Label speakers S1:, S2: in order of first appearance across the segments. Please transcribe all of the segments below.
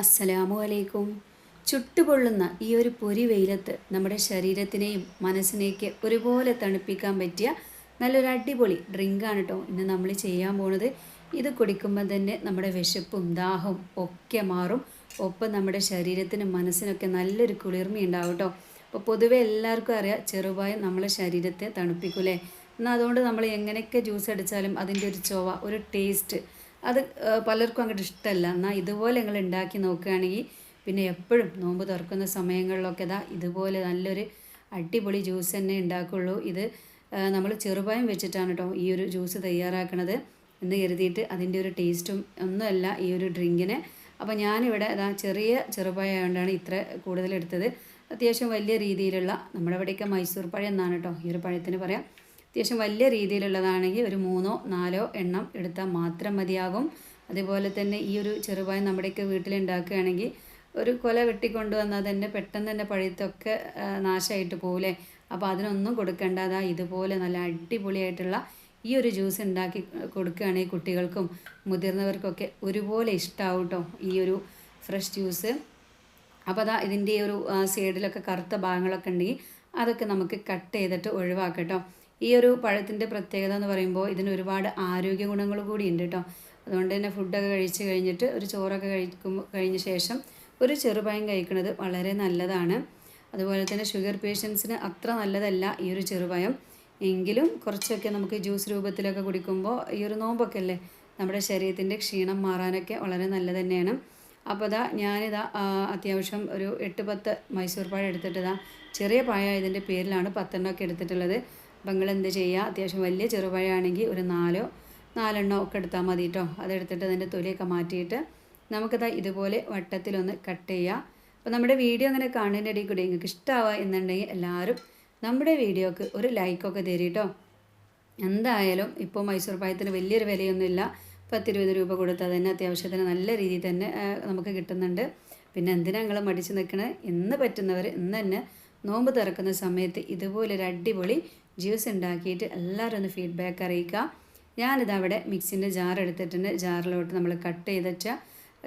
S1: അസ്സലാമു അലൈക്കും. ചുട്ടുപൊള്ളുന്ന ഈ ഒരു പൊരി വെയിലത്ത് നമ്മുടെ ശരീരത്തിനെയും മനസ്സിനെയൊക്കെ ഒരുപോലെ തണുപ്പിക്കാൻ പറ്റിയ നല്ലൊരു അടിപൊളി ഡ്രിങ്കാണ് കേട്ടോ ഇന്ന് നമ്മൾ ചെയ്യാൻ പോണത്. ഇത് കുടിക്കുമ്പോൾ തന്നെ നമ്മുടെ വിശപ്പും ദാഹവും ഒക്കെ മാറും. ഒപ്പം നമ്മുടെ ശരീരത്തിനും മനസ്സിനൊക്കെ നല്ലൊരു കുളിർമ ഉണ്ടാവും കേട്ടോ അപ്പോൾ പൊതുവെ എല്ലാവർക്കും അറിയാം ചെറുപായം നമ്മളെ ശരീരത്തെ തണുപ്പിക്കൂലേ എന്നാൽ അതുകൊണ്ട് നമ്മൾ എങ്ങനെയൊക്കെ ജ്യൂസ് അടിച്ചാലും അതിന്റെ ഒരു ചൊവ ഒരു ടേസ്റ്റ് അത് പലർക്കും അങ്ങോട്ട് ഇഷ്ടമല്ല എന്നാൽ ഇതുപോലെ നിങ്ങൾ ഉണ്ടാക്കി നോക്കുകയാണെങ്കിൽ പിന്നെ എപ്പോഴും നോമ്പ് തുറക്കുന്ന സമയങ്ങളിലൊക്കെ ഇതാ ഇതുപോലെ നല്ലൊരു അടിപൊളി ജ്യൂസ് തന്നെ ഉണ്ടാക്കുള്ളൂ ഇത് നമ്മൾ ചെറുപായം വെച്ചിട്ടാണ് കേട്ടോ ഈ ഒരു ജ്യൂസ് തയ്യാറാക്കണത് എന്ന് കരുതിയിട്ട് അതിന്റെ ഒരു ടേസ്റ്റും ഒന്നുമല്ല ഈ ഒരു ഡ്രിങ്കിന്. അപ്പോൾ ഞാനിവിടെ അതാ ചെറിയ ചെറുപായ കൊണ്ടാണ് ഇത്ര കൂടുതലെടുത്തത്. അത്യാവശ്യം വലിയ രീതിയിലുള്ള നമ്മുടെ ഇവിടെയൊക്കെ മൈസൂർ പഴം എന്നാണ് കേട്ടോ ഈ ഒരു പഴത്തിന് പറയാം. അത്യാവശ്യം വലിയ രീതിയിലുള്ളതാണെങ്കിൽ ഒരു മൂന്നോ നാലോ എണ്ണം എടുത്താൽ മാത്രം മതിയാകും. അതുപോലെ തന്നെ ഈ ഒരു ചെറുപായം നമ്മുടെയൊക്കെ വീട്ടിലുണ്ടാക്കുകയാണെങ്കിൽ ഒരു കൊല വെട്ടിക്കൊണ്ട് വന്നാൽ തന്നെ പെട്ടെന്ന് തന്നെ പഴുത്തൊക്കെ നാശമായിട്ട് പോകില്ലേ? അപ്പോൾ അതിനൊന്നും കൊടുക്കേണ്ടതാ ഇതുപോലെ നല്ല അടിപൊളിയായിട്ടുള്ള ഈ ഒരു ജ്യൂസ് ഉണ്ടാക്കി കൊടുക്കുകയാണെങ്കിൽ കുട്ടികൾക്കും മുതിർന്നവർക്കൊക്കെ ഒരുപോലെ ഇഷ്ടമാവും കേട്ടോ ഈ ഒരു ഫ്രഷ് ജ്യൂസ്. അപ്പോൾ അതാ ഇതിന്റെ ഒരു സൈഡിലൊക്കെ കറുത്ത ഭാഗങ്ങളൊക്കെ ഉണ്ടെങ്കിൽ അതൊക്കെ നമുക്ക് കട്ട് ചെയ്തിട്ട് ഒഴിവാക്കട്ടോ ഈ ഒരു പഴത്തിന്റെ പ്രത്യേകത എന്ന് പറയുമ്പോൾ ഇതിന് ഒരുപാട് ആരോഗ്യ ഗുണങ്ങൾ കൂടി ഉണ്ട് കേട്ടോ. അതുകൊണ്ട് തന്നെ ഫുഡൊക്കെ കഴിച്ച് കഴിഞ്ഞിട്ട് ഒരു ചോറൊക്കെ കഴിക്കുമ്പോൾ കഴിഞ്ഞ ശേഷം ഒരു ചെറുപഴം കഴിക്കുന്നത് വളരെ നല്ലതാണ്. അതുപോലെ തന്നെ ഷുഗർ പേഷ്യൻസിന് അത്ര നല്ലതല്ല ഈ ഒരു ചെറുപഴം എങ്കിലും കുറച്ചൊക്കെ നമുക്ക് ജ്യൂസ് രൂപത്തിലൊക്കെ കുടിക്കുമ്പോൾ ഈ ഒരു നോമ്പൊക്കെ അല്ലേ നമ്മുടെ ശരീരത്തിന്റെ ക്ഷീണം മാറാനൊക്കെ വളരെ നല്ലത് തന്നെയാണ്. അപ്പോൾ ഇതാ ഞാനിതാ അത്യാവശ്യം ഒരു എട്ട് പത്ത് മൈസൂർ പഴം എടുത്തിട്ട് ചെറിയ പഴം ഇതിന്റെ പേരിലാണ് പത്തെണ്ണമൊക്കെ എടുത്തിട്ടുള്ളത്. അപ്പം നിങ്ങൾ എന്ത് ചെയ്യുക അത്യാവശ്യം വലിയ ചെറുപഴമാണെങ്കിൽ ഒരു നാലോ നാലെണ്ണോ ഒക്കെ എടുത്താൽ മതി കേട്ടോ അതെടുത്തിട്ട് അതിന്റെ തൊലിയൊക്കെ മാറ്റിയിട്ട് നമുക്കത് ഇതുപോലെ വട്ടത്തിലൊന്ന് കട്ട് ചെയ്യുക അപ്പോൾ നമ്മുടെ വീഡിയോ അങ്ങനെ കാണുന്നതിന്റെ ഇടയിൽ കൂടി നിങ്ങൾക്ക് ഇഷ്ടമാവുക എന്നുണ്ടെങ്കിൽ എല്ലാവരും നമ്മുടെ വീഡിയോക്ക് ഒരു ലൈക്കൊക്കെ തരും കേട്ടോ എന്തായാലും ഇപ്പോൾ മൈസൂർ പായത്തിന് വലിയൊരു വിലയൊന്നുമില്ല. പത്തിരുപത് രൂപ കൊടുത്താൽ തന്നെ അത്യാവശ്യത്തിന് നല്ല രീതിയിൽ തന്നെ നമുക്ക് കിട്ടുന്നുണ്ട്. പിന്നെ എന്തിനാ നിങ്ങൾ മടിച്ച് നിൽക്കണത് ഇന്ന് പറ്റുന്നവർ ഇന്ന് തന്നെ നോമ്പ് തുറക്കുന്ന സമയത്ത് ഇതുപോലൊരു അടിപൊളി ജ്യൂസ് ഉണ്ടാക്കിയിട്ട് എല്ലാവരും ഒന്ന് ഫീഡ്ബാക്ക് അറിയിക്കുക. ഞാനിത് അവിടെ മിക്സിന്റെ ജാർ എടുത്തിട്ടുണ്ട്. ജാറിലോട്ട് നമ്മൾ കട്ട് ചെയ്ത്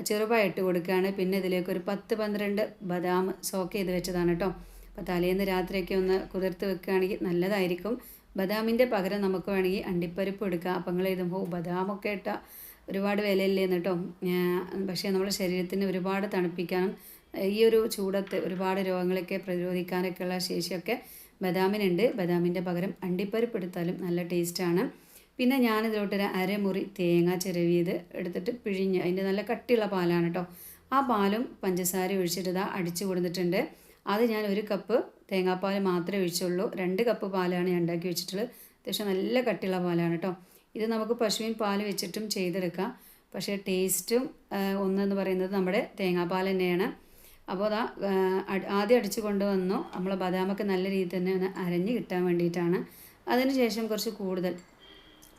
S1: ചെറുപായി ഇട്ട് കൊടുക്കുകയാണ്. പിന്നെ ഇതിലേക്ക് ഒരു പത്ത് പന്ത്രണ്ട് ബദാം സോക്ക് ചെയ്ത് വെച്ചതാണ് കേട്ടോ. അപ്പോൾ തലേന്ന് രാത്രിയൊക്കെ ഒന്ന് കുതിർത്ത് വെക്കുകയാണെങ്കിൽ നല്ലതായിരിക്കും. ബദാമിന്റെ പകരം നമുക്ക് വേണമെങ്കിൽ അണ്ടിപ്പരിപ്പ് എടുക്കുക അപ്പം നിങ്ങൾ എഴുതുമ്പോൾ ബദാമൊക്കെ ഇട്ട ഒരുപാട് വിലയില്ലേന്ന് കേട്ടോ. പക്ഷേ നമ്മുടെ ശരീരത്തിന് ഒരുപാട് തണുപ്പിക്കാനും ഈ ഒരു ചൂടത്ത് ഒരുപാട് രോഗങ്ങളൊക്കെ പ്രതിരോധിക്കാനൊക്കെയുള്ള ശേഷിയൊക്കെ ബദാമിനുണ്ട്. ബദാമിന്റെ പകരം അണ്ടിപ്പരിപ്പ് എടുത്താലും നല്ല ടേസ്റ്റാണ്. പിന്നെ ഞാനിതിലോട്ടൊരു അരമുറി തേങ്ങ ചിരവിയത് എടുത്തിട്ട് പിഴിഞ്ഞ് അതിന്റെ നല്ല കട്ടിയുള്ള പാലാണ് കേട്ടോ ആ പാലും പഞ്ചസാര ഒഴിച്ചിട്ട് ഇതാ അടിച്ചു കൊടുത്തിട്ടുണ്ട്. അത് ഞാൻ ഒരു കപ്പ് തേങ്ങാപ്പാൽ മാത്രമേ ഒഴിച്ചുള്ളൂ. രണ്ട് കപ്പ് പാലാണ് ഞാൻ ഉണ്ടാക്കി വെച്ചിട്ടുള്ളത്. അത്യാവശ്യം നല്ല കട്ടിയുള്ള പാലാണ് കേട്ടോ ഇത് നമുക്ക് പശുവിൻ പാൽ വെച്ചിട്ടും ചെയ്തെടുക്കാം. പക്ഷേ ടേസ്റ്റും ഒന്നെന്ന് പറയുന്നത് നമ്മുടെ തേങ്ങാപ്പാൽ തന്നെയാണ്. അപ്പോൾ അതാ ആദ്യം അടിച്ചു കൊണ്ടുവന്നു. നമ്മൾ ബദാമൊക്കെ നല്ല രീതിയിൽ തന്നെ ഒന്ന് അരഞ്ഞ് കിട്ടാൻ വേണ്ടിയിട്ടാണ്. അതിനുശേഷം കുറച്ച് കൂടുതൽ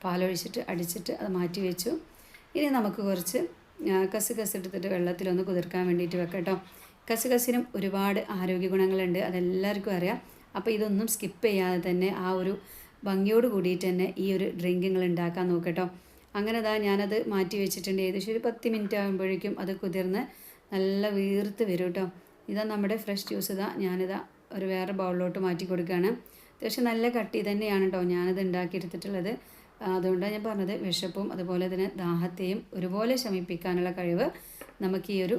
S1: പാലൊഴിച്ചിട്ട് അടിച്ചിട്ട് അത് മാറ്റി വെച്ചു. ഇനി നമുക്ക് കുറച്ച് കസ് കസ് എടുത്തിട്ട് വെള്ളത്തിലൊന്ന് കുതിർക്കാൻ വേണ്ടിയിട്ട് വെക്കട്ടോ കസുകസിനും ഒരുപാട് ആരോഗ്യ ഗുണങ്ങളുണ്ട് അതെല്ലാവർക്കും അറിയാം. അപ്പോൾ ഇതൊന്നും സ്കിപ്പ് ചെയ്യാതെ തന്നെ ആ ഒരു ഭംഗിയോട് കൂടിയിട്ട് തന്നെ ഈ ഒരു ഡ്രിങ്ക് ഉണ്ടാക്കാൻ നോക്കട്ടോ അങ്ങനെ അതാ ഞാനത് മാറ്റി വെച്ചിട്ടുണ്ട്. ഏകദേശം ഒരു പത്ത് മിനിറ്റ് ആകുമ്പോഴേക്കും അത് കുതിർന്ന് നല്ല വീർത്ത് വരും കേട്ടോ ഇതാ നമ്മുടെ ഫ്രഷ് ജ്യൂസ് ഇതാ. ഞാനിതാ ഒരു വേറെ ബൗളിലോട്ട് മാറ്റി കൊടുക്കുകയാണ്. അത്യാവശ്യം നല്ല കട്ടി തന്നെയാണ് കേട്ടോ ഞാനത് ഉണ്ടാക്കിയെടുത്തിട്ടുള്ളത്. അതുകൊണ്ടാണ് ഞാൻ പറഞ്ഞത് വിശപ്പും അതുപോലെ തന്നെ ദാഹത്തെയും ഒരുപോലെ ശമിപ്പിക്കാനുള്ള കഴിവ് നമുക്ക് ഈ ഒരു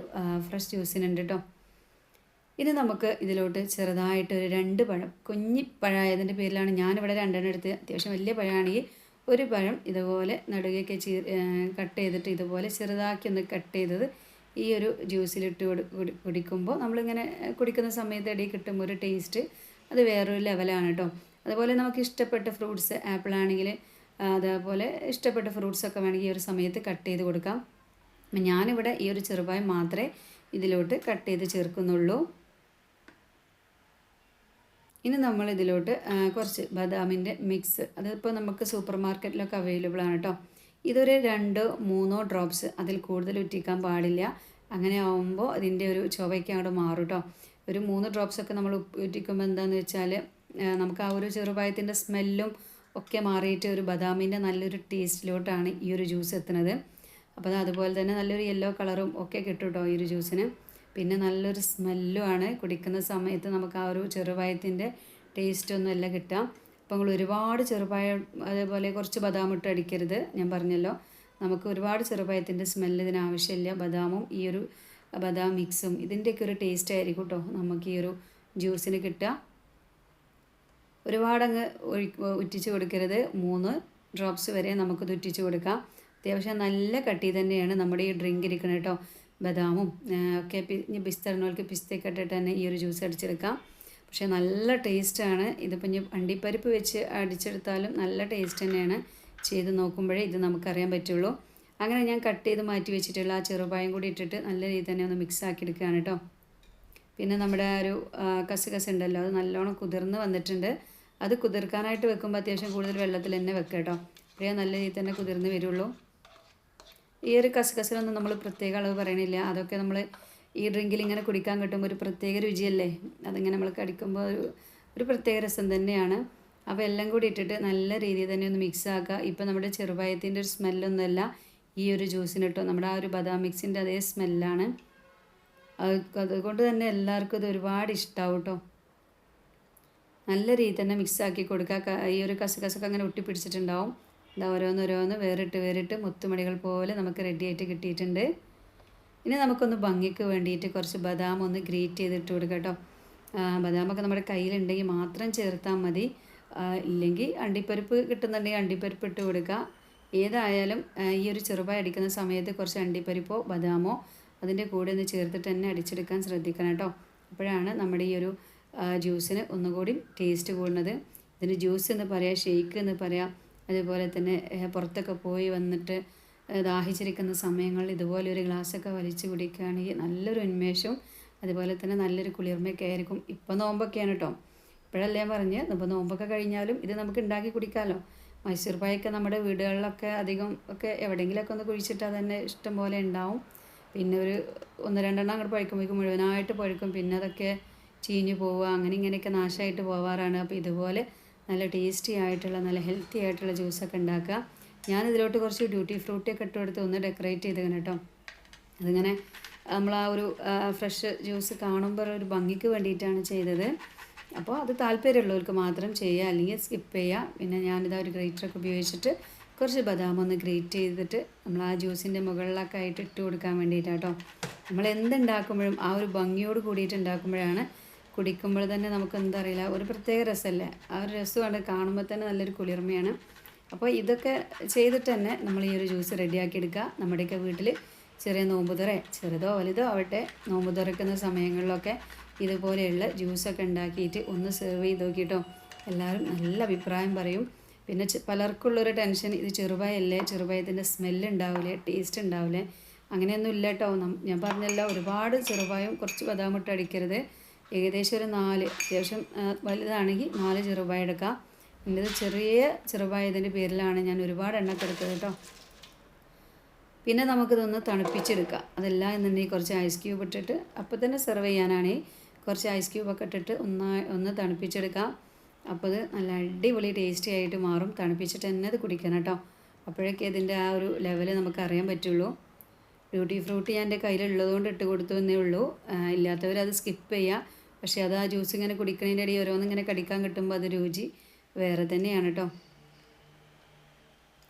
S1: ഫ്രഷ് ജ്യൂസിനുണ്ട് കേട്ടോ ഇനി നമുക്ക് ഇതിലോട്ട് ചെറുതായിട്ട് ഒരു രണ്ട് പഴം കുഞ്ഞി പഴമായതിന്റെ പേരിലാണ് ഞാനിവിടെ രണ്ടെണ്ണം എടുത്ത് അത്യാവശ്യം വലിയ പഴമാണെങ്കിൽ ഒരു പഴം ഇതുപോലെ നടുകയൊക്കെ ചീ കട്ട് ചെയ്തിട്ട് ഇതുപോലെ ചെറുതാക്കി ഒന്ന് കട്ട് ചെയ്തത് ഈ ഒരു ജ്യൂസിലിട്ട് കൊടു- കുടി- കുടിക്കുമ്പോൾ നമ്മളിങ്ങനെ കുടിക്കുന്ന സമയത്ത് ഇടയിൽ കിട്ടുമ്പോൾ ഒരു ടേസ്റ്റ് അത് വേറൊരു ലെവലാണ് കേട്ടോ. അതുപോലെ നമുക്ക് ഇഷ്ടപ്പെട്ട ഫ്രൂട്ട്സ് ആപ്പിൾ ആണെങ്കിൽ അതേപോലെ ഇഷ്ടപ്പെട്ട ഫ്രൂട്ട്സൊക്കെ വേണമെങ്കിൽ ഈ ഒരു സമയത്ത് കട്ട് ചെയ്ത് കൊടുക്കാം. ഞാനിവിടെ ഈ ഒരു ചെറുപായം മാത്രമേ ഇതിലോട്ട് കട്ട് ചെയ്ത് ചേർക്കുന്നുള്ളൂ. ഇനി നമ്മൾ ഇതിലോട്ട് കുറച്ച് ബദാമിന്റെ മിക്സ് അതിപ്പോൾ നമുക്ക് സൂപ്പർ മാർക്കറ്റിലൊക്കെ അവൈലബിൾ ആണ് കേട്ടോ. ഇതൊരു രണ്ടോ മൂന്നോ ഡ്രോപ്സ് അതിൽ കൂടുതൽ ഉറ്റിക്കാൻ പാടില്ല. അങ്ങനെ ആവുമ്പോൾ അതിന്റെ ഒരു ചുവയ്ക്ക് അങ്ങോട്ട് മാറും കേട്ടോ ഒരു മൂന്ന് ഡ്രോപ്സ് ഒക്കെ നമ്മൾ ഉറ്റിക്കുമ്പോൾ എന്താണെന്ന് വെച്ചാൽ നമുക്ക് ആ ഒരു ചെറുപായത്തിന്റെ സ്മെല്ലും ഒക്കെ മാറിയിട്ട് ഒരു ബദാമിന്റെ നല്ലൊരു ടേസ്റ്റിലോട്ടാണ് ഈ ഒരു ജ്യൂസ് എത്തുന്നത്. അപ്പോൾ അത് അതുപോലെ തന്നെ നല്ലൊരു യെല്ലോ കളറും ഒക്കെ കിട്ടും കേട്ടോ ഈ ഒരു ജ്യൂസിന്. പിന്നെ നല്ലൊരു സ്മെല്ലുമാണ് കുടിക്കുന്ന സമയത്ത് നമുക്ക് ആ ഒരു ചെറുപായത്തിന്റെ ടേസ്റ്റൊന്നും അല്ല കിട്ടുക അപ്പോൾ നിങ്ങൾ ഒരുപാട് ചെറുപഴം അതേപോലെ കുറച്ച് ബദാം ഇട്ട് അടിക്കരുത്. ഞാൻ പറഞ്ഞല്ലോ. നമുക്ക് ഒരുപാട് ചെറുപഴത്തിന്റെ സ്മെല്ല് ഇതിന് ആവശ്യമില്ല. ബദാമും ഈ ഒരു ബദാം മിക്സും ഇതിന്റെയൊക്കെ ഒരു ടേസ്റ്റ് ആയിരിക്കും കേട്ടോ നമുക്ക് ഈ ഒരു ജ്യൂസിന് കിട്ടുക. ഒരുപാടങ്ങ് ഒഴി ഉറ്റിച്ച് കൊടുക്കരുത്. മൂന്ന് ഡ്രോപ്സ് വരെ നമുക്കിത് ഉറ്റിച്ച് കൊടുക്കാം. അത്യാവശ്യം നല്ല കട്ടി തന്നെയാണ് നമ്മുടെ ഈ ഡ്രിങ്ക് ഇരിക്കുന്നത് കേട്ടോ ബദാമും ഒക്കെ പിസ്ത ഇടുന്നവർക്ക് പിസ്തയൊക്കെ ഇട്ടിട്ട് തന്നെ ഈ ഒരു ജ്യൂസ് അടിച്ചെടുക്കാം. പക്ഷേ നല്ല ടേസ്റ്റാണ്. ഇതിപ്പോൾ ഇനി അണ്ടിപ്പരിപ്പ് വെച്ച് അടിച്ചെടുത്താലും നല്ല ടേസ്റ്റ് തന്നെയാണ്. ചെയ്ത് നോക്കുമ്പോഴേ ഇത് നമുക്കറിയാൻ പറ്റുള്ളൂ. അങ്ങനെ ഞാൻ കട്ട് ചെയ്ത് മാറ്റി വെച്ചിട്ടുള്ള ആ ചെറുപായം കൂടി ഇട്ടിട്ട് നല്ല രീതിയിൽ തന്നെ ഒന്ന് മിക്സ് ആക്കി എടുക്കുകയാണ് കേട്ടോ. പിന്നെ നമ്മുടെ ഒരു കസുകസ് ഉണ്ടല്ലോ അത് നല്ലോണം കുതിർന്ന് വന്നിട്ടുണ്ട്. അത് കുതിർക്കാനായിട്ട് വെക്കുമ്പോൾ അത്യാവശ്യം കൂടുതൽ വെള്ളത്തിൽ തന്നെ വെക്കുക കേട്ടോ. അപ്പോഴേ നല്ല രീതിയിൽ തന്നെ കുതിർന്ന് വരുള്ളൂ. ഈ ഒരു കസകസിനൊന്നും നമ്മൾ പ്രത്യേക അളവ് പറയണില്ല. അതൊക്കെ നമ്മൾ ഈ ഡ്രിങ്കിൽ ഇങ്ങനെ കുടിക്കാൻ കിട്ടുമ്പോൾ ഒരു പ്രത്യേക രുചിയല്ലേ? അതിങ്ങനെ നമ്മൾ കടിക്കുമ്പോൾ ഒരു ഒരു പ്രത്യേക രസം തന്നെയാണ്. അപ്പോൾ എല്ലാം കൂടി ഇട്ടിട്ട് നല്ല രീതിയിൽ തന്നെ ഒന്ന് മിക്സ് ആക്കുക. ഇപ്പോൾ നമ്മുടെ ചെറുപായത്തിന്റെ ഒരു സ്മെല്ലൊന്നുമല്ല. ഈ ഒരു ജ്യൂസിന് നമ്മുടെ ആ ഒരു ബദാം മിക്സിന്റെ അതേ സ്മെല്ലാണ്. അതുകൊണ്ട് തന്നെ എല്ലാവർക്കും ഇത് ഒരുപാട് ഇഷ്ടമാവും കേട്ടോ നല്ല രീതിയിൽ തന്നെ മിക്സ് ആക്കി കൊടുക്കുക. ഈ ഒരു കസകസൊക്കെ അങ്ങനെ ഒട്ടിപ്പിടിച്ചിട്ടുണ്ടാവും ഇതാ ഓരോന്നോരോന്ന് വേറിട്ട് വേറിട്ട് മുത്തുമണികൾ പോലെ നമുക്ക് റെഡിയായിട്ട് കിട്ടിയിട്ടുണ്ട്. ഇനി നമുക്കൊന്ന് ഭംഗിക്ക് വേണ്ടിയിട്ട് കുറച്ച് ബദാം ഒന്ന് ഗ്രേറ്റ് ചെയ്തിട്ട് കൊടുക്കുക കേട്ടോ. ബദാമൊക്കെ നമ്മുടെ കയ്യിലുണ്ടെങ്കിൽ മാത്രം ചേർത്താൽ മതി. ഇല്ലെങ്കിൽ അണ്ടിപ്പരിപ്പ് കിട്ടുന്നുണ്ടെങ്കിൽ അണ്ടിപ്പരിപ്പ് ഇട്ട് കൊടുക്കുക ഏതായാലും ഈ ഒരു ചെറുപായ അടിക്കുന്ന സമയത്ത് കുറച്ച് അണ്ടിപ്പരിപ്പോ ബദാമോ അതിന്റെ കൂടെ ഒന്ന് ചേർത്തിട്ട് തന്നെ അടിച്ചെടുക്കാൻ ശ്രദ്ധിക്കണം കേട്ടോ. അപ്പോഴാണ് നമ്മുടെ ഈ ഒരു ജ്യൂസിന് ഒന്നുകൂടി ടേസ്റ്റ് കൂടുന്നത്. ഇതിന് ജ്യൂസ് എന്ന് പറയാം ഷെയ്ക്ക് എന്ന് പറയാം. അതുപോലെ തന്നെ പുറത്തൊക്കെ പോയി വന്നിട്ട് ദാഹിച്ചിരിക്കുന്ന സമയങ്ങളിൽ ഇതുപോലെ ഒരു ഗ്ലാസ്സൊക്കെ വലിച്ചു കുടിക്കുകയാണെങ്കിൽ നല്ലൊരു ഉന്മേഷവും അതുപോലെ തന്നെ നല്ലൊരു കുളിർമയൊക്കെ ആയിരിക്കും. ഇപ്പം നോമ്പൊക്കെയാണ് കേട്ടോ ഇപ്പോഴല്ലേ പറഞ്ഞ്? ഇപ്പോൾ നോമ്പൊക്കെ കഴിഞ്ഞാലും ഇത് നമുക്ക് ഉണ്ടാക്കി കുടിക്കാമല്ലോ മൈസൂർ പായൊക്കെ നമ്മുടെ വീടുകളിലൊക്കെ അധികം ഒക്കെ എവിടെയെങ്കിലുമൊക്കെ ഒന്ന് കുഴിച്ചിട്ടാൽ തന്നെ ഇഷ്ടം പോലെ ഉണ്ടാവും. പിന്നെ ഒരു ഒന്ന് രണ്ടെണ്ണം അങ്ങോട്ട് പഴുക്കുമ്പോഴേക്കും മുഴുവനായിട്ട് പഴുക്കും. പിന്നെ അതൊക്കെ ചീഞ്ഞു പോവുക അങ്ങനെ ഇങ്ങനെയൊക്കെ നാശമായിട്ട് പോവാറാണ്. അപ്പോൾ ഇതുപോലെ നല്ല ടേസ്റ്റി ആയിട്ടുള്ള നല്ല ഹെൽത്തി ആയിട്ടുള്ള ജ്യൂസൊക്കെ ഉണ്ടാക്കുക. ഞാനിതിലോട്ട് കുറച്ച് ഡ്യൂട്ടി ഫ്രൂട്ടിയൊക്കെ ഇട്ട് കൊടുത്ത് ഒന്ന് ഡെക്കറേറ്റ് ചെയ്ത് കേട്ടോ. അതിങ്ങനെ നമ്മൾ ആ ഒരു ഫ്രഷ് ജ്യൂസ് കാണുമ്പോൾ ഒരു ഭംഗിക്ക് വേണ്ടിയിട്ടാണ് ചെയ്തത്. അപ്പോൾ അത് താല്പര്യമുള്ളവർക്ക് മാത്രം ചെയ്യുക അല്ലെങ്കിൽ സ്കിപ്പ് ചെയ്യുക. പിന്നെ ഞാനിതാ ഒരു ഗ്രേറ്ററൊക്കെ ഉപയോഗിച്ചിട്ട് കുറച്ച് ബദാം ഒന്ന് ഗ്രേറ്റ് ചെയ്തിട്ട് നമ്മൾ ആ ജ്യൂസിന്റെ മുകളിലൊക്കെ ആയിട്ട് ഇട്ട് കൊടുക്കാൻ വേണ്ടിയിട്ടാട്ടോ നമ്മൾ എന്തുണ്ടാക്കുമ്പോഴും ആ ഒരു ഭംഗിയോട് കൂടിയിട്ട് ഉണ്ടാക്കുമ്പോഴാണ് കുടിക്കുമ്പോൾ തന്നെ നമുക്ക് എന്താ അറിയില്ല ഒരു പ്രത്യേക രസമല്ലേ? ആ ഒരു രസമാണ് കാണുമ്പോൾ തന്നെ നല്ലൊരു കുളിർമയാണ്. അപ്പോൾ ഇതൊക്കെ ചെയ്തിട്ട് തന്നെ നമ്മൾ ഈ ഒരു ജ്യൂസ് റെഡിയാക്കി എടുക്കുക. നമ്മുടെയൊക്കെ വീട്ടിൽ ചെറിയ നോമ്പുതറ ചെറുതോ വലുതോ ആവട്ടെ നോമ്പ് തുറക്കുന്ന സമയങ്ങളിലൊക്കെ ഇതുപോലെയുള്ള ജ്യൂസൊക്കെ ഉണ്ടാക്കിയിട്ട് ഒന്ന് സെർവ് ചെയ്ത് നോക്കിയിട്ടോ. എല്ലാവരും നല്ല അഭിപ്രായം പറയും. പിന്നെ പലർക്കുള്ളൊരു ടെൻഷൻ ഇത് ചെറുപായല്ലേ ചെറുപായത്തിന്റെ സ്മെല്ല് ഉണ്ടാവില്ലേ ടേസ്റ്റ് ഉണ്ടാവില്ലേ അങ്ങനെയൊന്നും ഇല്ല കേട്ടോ ഞാൻ പറഞ്ഞല്ലോ ഒരുപാട് ചെറുപായം കുറച്ച് ബദാമിട്ട് അടിക്കരുത്. ഏകദേശം ഒരു നാല് അത്യാവശ്യം വലുതാണെങ്കിൽ നാല് ചെറുപായ എടുക്കാം. എന്റെത് ചെറിയ ചെറുപായതിന്റെ പേരിലാണ് ഞാൻ ഒരുപാട് എണ്ണൊക്കെ എടുത്തത് കേട്ടോ. പിന്നെ നമുക്കിതൊന്ന് തണുപ്പിച്ചെടുക്കാം. അതെല്ലാം എന്നുണ്ടെങ്കിൽ കുറച്ച് ഐസ് ക്യൂബ് ഇട്ടിട്ട് അപ്പോൾ തന്നെ സെർവ് ചെയ്യാനാണ്. കുറച്ച് ഐസ് ക്യൂബൊക്കെ ഇട്ടിട്ട് ഒന്ന് ഒന്ന് തണുപ്പിച്ചെടുക്കാം. അപ്പോൾ അത് നല്ല അടിപൊളി ടേസ്റ്റി ആയിട്ട് മാറും. തണുപ്പിച്ചിട്ട് തന്നെ അത് കുടിക്കണം കേട്ടോ. അപ്പോഴൊക്കെ ഇതിന്റെ ആ ഒരു ലെവൽ നമുക്ക് അറിയാൻ പറ്റുള്ളൂ. ബ്യൂട്ടി ഫ്രൂട്ട് ഞാൻ എന്റെ കയ്യിലുള്ളതുകൊണ്ട് ഇട്ട് കൊടുത്തു എന്നേ ഉള്ളൂ. ഇല്ലാത്തവർ അത് സ്കിപ്പ് ചെയ്യുക പക്ഷേ അത് ആ ജ്യൂസ് ഇങ്ങനെ കുടിക്കുന്നതിന്റെ ഇടയിൽ ഓരോന്നിങ്ങനെ കടിക്കാൻ കിട്ടുമ്പോൾ അത് രുചി. വേറെ തന്നെയാണ് കേട്ടോ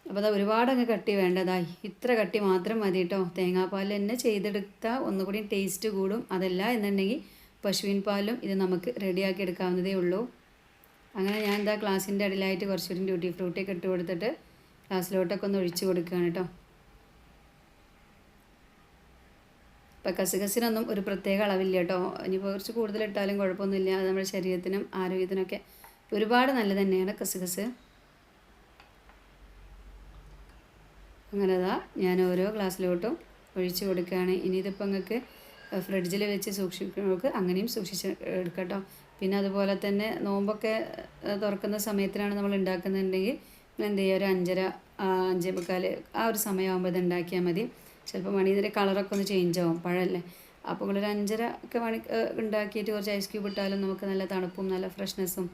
S1: അപ്പോൾ അതാ ഒരുപാട് അങ്ങ് കട്ടി വേണ്ടതായി ഇത്ര കട്ടി മാത്രം മതി കേട്ടോ തേങ്ങാപ്പാൽ തന്നെ ചെയ്തെടുത്താൽ ഒന്നുകൂടി ടേസ്റ്റ് കൂടും. അതല്ല എന്നുണ്ടെങ്കിൽ പശുവിൻ പാലും ഇത് നമുക്ക് റെഡിയാക്കി എടുക്കാവുന്നതേ ഉള്ളൂ. അങ്ങനെ ഞാൻ എന്താ ക്ലാസ്സിന്റെ അടിയിലായിട്ട് കുറച്ചുകൂടി ഡ്യൂട്ടി ഫ്രൂട്ടിയൊക്കെ ഇട്ട് കൊടുത്തിട്ട് ക്ലാസ്സിലോട്ടൊക്കെ ഒന്ന് ഒഴിച്ചു കൊടുക്കുകയാണ് കേട്ടോ ഇപ്പം കസുകസിനൊന്നും ഒരു പ്രത്യേക അളവില്ല കേട്ടോ ഇനിയിപ്പോൾ കുറച്ച് കൂടുതലിട്ടാലും കുഴപ്പമൊന്നുമില്ല. അത് നമ്മുടെ ശരീരത്തിനും ആരോഗ്യത്തിനൊക്കെ ഒരുപാട് നല്ലത് തന്നെയാണ് കസുകസ്. അങ്ങനെതാ ഞാൻ ഓരോ ഗ്ലാസ്സിലോട്ടും ഒഴിച്ചു കൊടുക്കുകയാണ്. ഇനി ഇതിപ്പോൾ നിങ്ങൾക്ക് ഫ്രിഡ്ജിൽ വെച്ച് സൂക്ഷിക്കുന്നവർക്ക് അങ്ങനെയും സൂക്ഷിച്ച് എടുക്കട്ടോ. പിന്നെ അതുപോലെ തന്നെ നോമ്പൊക്കെ തുറക്കുന്ന സമയത്തിനാണ് നമ്മൾ ഉണ്ടാക്കുന്നുണ്ടെങ്കിൽ എന്ത് ചെയ്യുക? ഒരു അഞ്ചര അഞ്ചേ മുക്കാൽ ആ ഒരു സമയമാകുമ്പോൾ ഇത് ഉണ്ടാക്കിയാൽ മതി. ചിലപ്പോൾ മണി ഇതിന്റെ കളറൊക്കെ ഒന്ന് ചേഞ്ച് ആവും പഴമല്ലേ അപ്പോൾ ഒരു അഞ്ചര ഒക്കെ മണി ഉണ്ടാക്കിയിട്ട് കുറച്ച് ഐസ് ക്യൂബ് ഇട്ടാലും നമുക്ക് നല്ല തണുപ്പും നല്ല ഫ്രഷ്നെസ്സും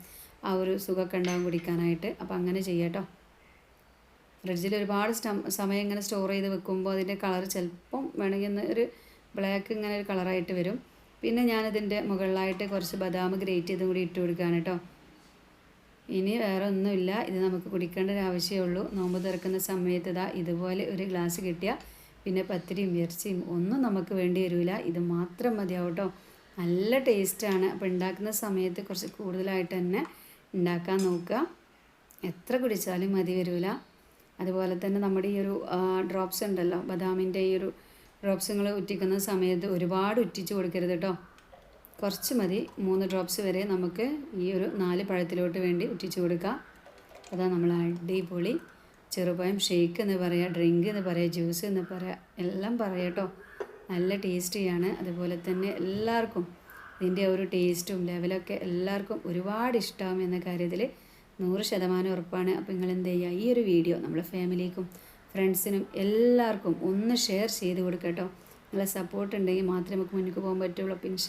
S1: ആ ഒരു സുഖമൊക്കെ ഉണ്ടാകും കുടിക്കാനായിട്ട്. അപ്പോൾ അങ്ങനെ ചെയ്യാട്ടോ ഫ്രിഡ്ജിൽ ഒരുപാട് സമയം ഇങ്ങനെ സ്റ്റോർ ചെയ്ത് വെക്കുമ്പോൾ അതിന്റെ കളർ ചിലപ്പം വേണമെങ്കിൽ ഒരു ബ്ലാക്ക് ഇങ്ങനെ ഒരു കളറായിട്ട് വരും. പിന്നെ ഞാനതിന്റെ മുകളിലായിട്ട് കുറച്ച് ബദാം ഗ്രേറ്റ് ചെയ്തും കൂടി ഇട്ട് കൊടുക്കുകയാണ് കേട്ടോ. ഇനി വേറെ ഒന്നുമില്ല. ഇത് നമുക്ക് കുടിക്കേണ്ട ഒരു ആവശ്യമേ ഉള്ളൂ. നോമ്പ് തുറക്കുന്ന സമയത്ത് ഇതാ ഇതുപോലെ ഒരു ഗ്ലാസ് കിട്ടിയാൽ പിന്നെ പത്തിരിയും ഇറച്ചിയും ഒന്നും നമുക്ക് വേണ്ടി വരില്ല. ഇത് മാത്രം മതിയാവും കേട്ടോ. നല്ല ടേസ്റ്റാണ് അപ്പോൾ ഉണ്ടാക്കുന്ന സമയത്ത് കുറച്ച് കൂടുതലായിട്ട് തന്നെ ഉണ്ടാക്കാൻ നോക്കുക. എത്ര കുടിച്ചാലും മതി വരില്ല അതുപോലെ തന്നെ നമ്മുടെ ഈ ഒരു ഡ്രോപ്സ് ഉണ്ടല്ലോ ബദാമിന്റെ ഈ ഒരു ഡ്രോപ്സ് നിങ്ങൾ ഉറ്റിക്കുന്ന സമയത്ത് ഒരുപാട് ഉറ്റിച്ച് കൊടുക്കരുത് കേട്ടോ കുറച്ച് മതി. മൂന്ന് ഡ്രോപ്സ് വരെ നമുക്ക് ഈ ഒരു നാല് പഴത്തിലോട്ട് വേണ്ടി ഉറ്റിച്ച് കൊടുക്കുക അതാ നമ്മൾ അടിപൊളി ചെറുപഴം ഷേക്ക് എന്ന് പറയുക ഡ്രിങ്ക് എന്ന് പറയുക ജ്യൂസ് എന്ന് പറയുക എല്ലാം പറയാം കേട്ടോ നല്ല ടേസ്റ്റിയാണ് അതുപോലെ തന്നെ എല്ലാവർക്കും ഇതിന്റെ ഒരു ടേസ്റ്റും ലെവലൊക്കെ എല്ലാവർക്കും ഒരുപാട് ഇഷ്ടമാകും എന്ന കാര്യത്തിൽ നൂറ് ശതമാനം ഉറപ്പാണ്. അപ്പോൾ നിങ്ങൾ എന്ത് ചെയ്യുക? ഈ ഒരു വീഡിയോ നമ്മളെ ഫാമിലിക്കും ഫ്രണ്ട്സിനും എല്ലാവർക്കും ഒന്ന് ഷെയർ ചെയ്ത് കൊടുക്കട്ടോ നിങ്ങളെ സപ്പോർട്ട് ഉണ്ടെങ്കിൽ മാത്രമേ നമുക്ക് മുന്നിൽ പോകാൻ പറ്റുള്ളൂ. പിന്നെ